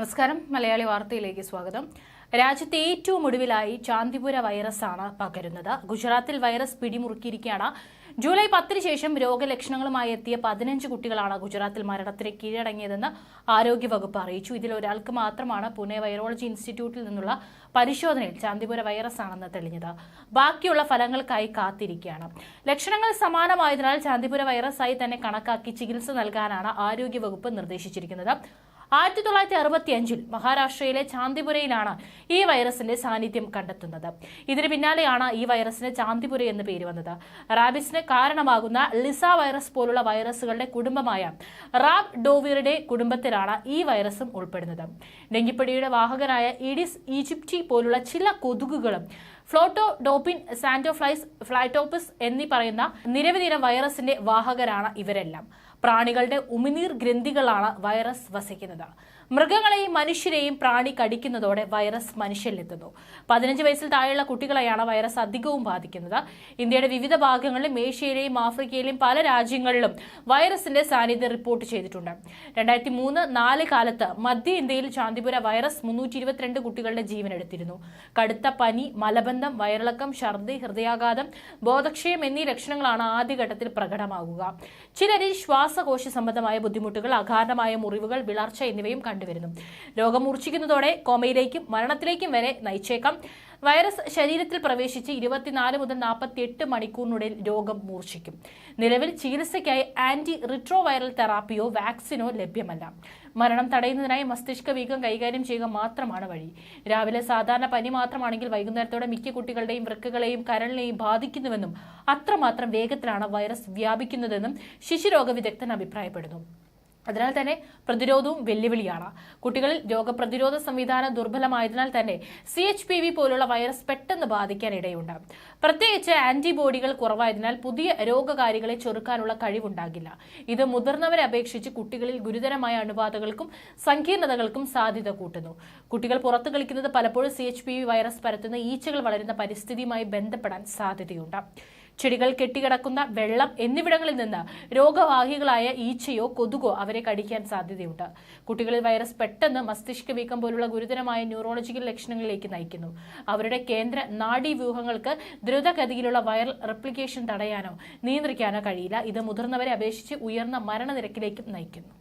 നമസ്കാരം. മലയാളി വാർത്തയിലേക്ക് സ്വാഗതം. രാജ്യത്തെ ഏറ്റവും ഒടുവിലായി ചാന്തിപുര വൈറസാണ് പകരുന്നത്. ഗുജറാത്തിൽ വൈറസ് പിടിമുറുക്കിയിരിക്കുകയാണ്. ജൂലൈ പത്തിന് ശേഷം രോഗലക്ഷണങ്ങളുമായി എത്തിയ പതിനഞ്ച് കുട്ടികളാണ് ഗുജറാത്തിൽ മരണത്തിന് കീഴടങ്ങിയതെന്ന് ആരോഗ്യവകുപ്പ് അറിയിച്ചു. ഇതിൽ ഒരാൾക്ക് മാത്രമാണ് പൂനെ വൈറോളജി ഇൻസ്റ്റിറ്റ്യൂട്ടിൽ നിന്നുള്ള പരിശോധനയിൽ ചാന്തിപുര വൈറസ് ആണെന്ന് തെളിഞ്ഞത്. ബാക്കിയുള്ള ഫലങ്ങൾക്കായി കാത്തിരിക്കുകയാണ്. ലക്ഷണങ്ങൾ സമാനമായതിനാൽ ചാന്തിപുര വൈറസായി തന്നെ കണക്കാക്കി ചികിത്സ നൽകാനാണ് ആരോഗ്യവകുപ്പ് നിർദ്ദേശിച്ചിരിക്കുന്നത്. ആയിരത്തി തൊള്ളായിരത്തി അറുപത്തി അഞ്ചിൽ മഹാരാഷ്ട്രയിലെ ചാന്തിപുരയിലാണ് ഈ വൈറസിന്റെ സാന്നിധ്യം കണ്ടെത്തുന്നത്. ഇതിന് പിന്നാലെയാണ് ഈ വൈറസിന് ചാന്തിപുര എന്ന് പേര് വന്നത്. റാബിസിന് കാരണമാകുന്ന ലിസ വൈറസ് പോലുള്ള വൈറസുകളുടെ കുടുംബമായ റാബ് ഡോവിറുടെ കുടുംബത്തിലാണ് ഈ വൈറസും ഉൾപ്പെടുന്നത്. ഡെങ്കിപ്പടിയുടെ വാഹകനായ ഇഡിസ് ഈജിപ്റ്റി പോലുള്ള ചില കൊതുകുകളും ഫ്ലോട്ടോ ഡോപ്പിൻ സാന്റോഫ്ലൈസ് ഫ്ലൈറ്റോപ്പിസ് എന്നീ പറയുന്ന നിരവധി വൈറസിന്റെ വാഹകരാണ് ഇവരെല്ലാം. പ്രാണികളുടെ ഉമിനീർ ഗ്രന്ഥികളാണ് വൈറസ് വസിക്കുന്നത്. മൃഗങ്ങളെയും മനുഷ്യരെയും പ്രാണി കടിക്കുന്നതോടെ വൈറസ് മനുഷ്യരിലെത്തുന്നു. പതിനഞ്ച് വയസ്സിൽ താഴെയുള്ള കുട്ടികളെയാണ് വൈറസ് അധികവും ബാധിക്കുന്നത്. ഇന്ത്യയുടെ വിവിധ ഭാഗങ്ങളിലും ഏഷ്യയിലെയും ആഫ്രിക്കയിലെയും പല രാജ്യങ്ങളിലും വൈറസിന്റെ സാന്നിധ്യം റിപ്പോർട്ട് ചെയ്തിട്ടുണ്ട്. രണ്ടായിരത്തി മൂന്ന് നാല് കാലത്ത് മധ്യ ഇന്ത്യയിൽ ചാന്തിപുര വൈറസ് മുന്നൂറ്റി ഇരുപത്തിരണ്ട് കുട്ടികളുടെ ജീവനെടുത്തിരുന്നു. കടുത്ത പനി മലബന്ധം വയറിളക്കം ഛർദി ഹൃദയാഘാതം ബോധക്ഷയം എന്നീ ലക്ഷണങ്ങളാണ് ആദ്യഘട്ടത്തിൽ പ്രകടമാകുക. ചിലരിൽ ശ്വാസകോശ സംബന്ധമായ ബുദ്ധിമുട്ടുകൾ അകാരണമായ മുറിവുകൾ വിളർച്ച എന്നിവയും കണ്ടുവരുന്നു. രോഗം മൂർച്ഛിക്കുന്നതോടെ കോമയിലേക്കും മരണത്തിലേക്കും വരെ നയിച്ചേക്കാം. വൈറസ് ശരീരത്തിൽ പ്രവേശിച്ച് ഇരുപത്തിനാല് മുതൽ നാൽപ്പത്തി എട്ട് മണിക്കൂറിനുള്ളിൽ രോഗം മൂർച്ഛിക്കും. നിലവിൽ ചികിത്സയ്ക്കായി ആന്റി റിട്രോവൈറൽ തെറാപ്പിയോ വാക്സിനോ ലഭ്യമല്ല. മരണം തടയുന്നതിനായി മസ്തിഷ്ക വീക്കം കൈകാര്യം ചെയ്യുക മാത്രമാണ് വഴി. രാവിലെ സാധാരണ പനി മാത്രമാണെങ്കിൽ വൈകുന്നേരത്തോടെ മിക്ക കുട്ടികളുടെയും വൃക്കകളെയും കരളിനെയും ബാധിക്കുന്നുവെന്നും അത്രമാത്രം വേഗത്തിലാണ് വൈറസ് വ്യാപിക്കുന്നതെന്നും ശിശുരോഗ വിദഗ്ധൻ അഭിപ്രായപ്പെടുന്നു. അതിനാൽ തന്നെ പ്രതിരോധവും വെല്ലുവിളിയാണ്. കുട്ടികളിൽ രോഗപ്രതിരോധ സംവിധാനം ദുർബലമായതിനാൽ തന്നെ സി എച്ച് പി വി പോലുള്ള വൈറസ് പെട്ടെന്ന് ബാധിക്കാൻ ഇടയുണ്ട് പ്രത്യേകിച്ച് ആന്റിബോഡികൾ കുറവായതിനാൽ പുതിയ രോഗകാരികളെ ചെറുക്കാനുള്ള കഴിവുണ്ടാകില്ല. ഇത് മുതിർന്നവരെ അപേക്ഷിച്ച് കുട്ടികളിൽ ഗുരുതരമായ അണുബാധകൾക്കും സങ്കീർണതകൾക്കും സാധ്യത കൂട്ടുന്നു. കുട്ടികൾ പുറത്തു കളിക്കുന്നത് പലപ്പോഴും സി വൈറസ് പരത്തുന്ന ഈച്ചകൾ വളരുന്ന പരിസ്ഥിതിയുമായി ബന്ധപ്പെടാൻ സാധ്യതയുണ്ട്. ചെടികൾ കെട്ടിക്കിടക്കുന്ന വെള്ളം എന്നിവിടങ്ങളിൽ നിന്ന് രോഗവാഹികളായ ഈച്ചയോ കൊതുകോ അവരെ കടിക്കാൻ സാധ്യതയുണ്ട്. കുട്ടികളിൽ വൈറസ് പെട്ടെന്ന് മസ്തിഷ്ക വീക്കം പോലുള്ള ഗുരുതരമായ ന്യൂറോളജിക്കൽ ലക്ഷണങ്ങളിലേക്ക് നയിക്കുന്നു. അവരുടെ കേന്ദ്ര നാഡീവ്യൂഹങ്ങൾക്ക് ദ്രുതഗതിയിലുള്ള വൈറൽ റെപ്ലിക്കേഷൻ തടയാനോ നിയന്ത്രിക്കാനോ കഴിയില്ല. ഇത് മുതിർന്നവരെ അപേക്ഷിച്ച് ഉയർന്ന മരണനിരക്കിലേക്കും നയിക്കുന്നു.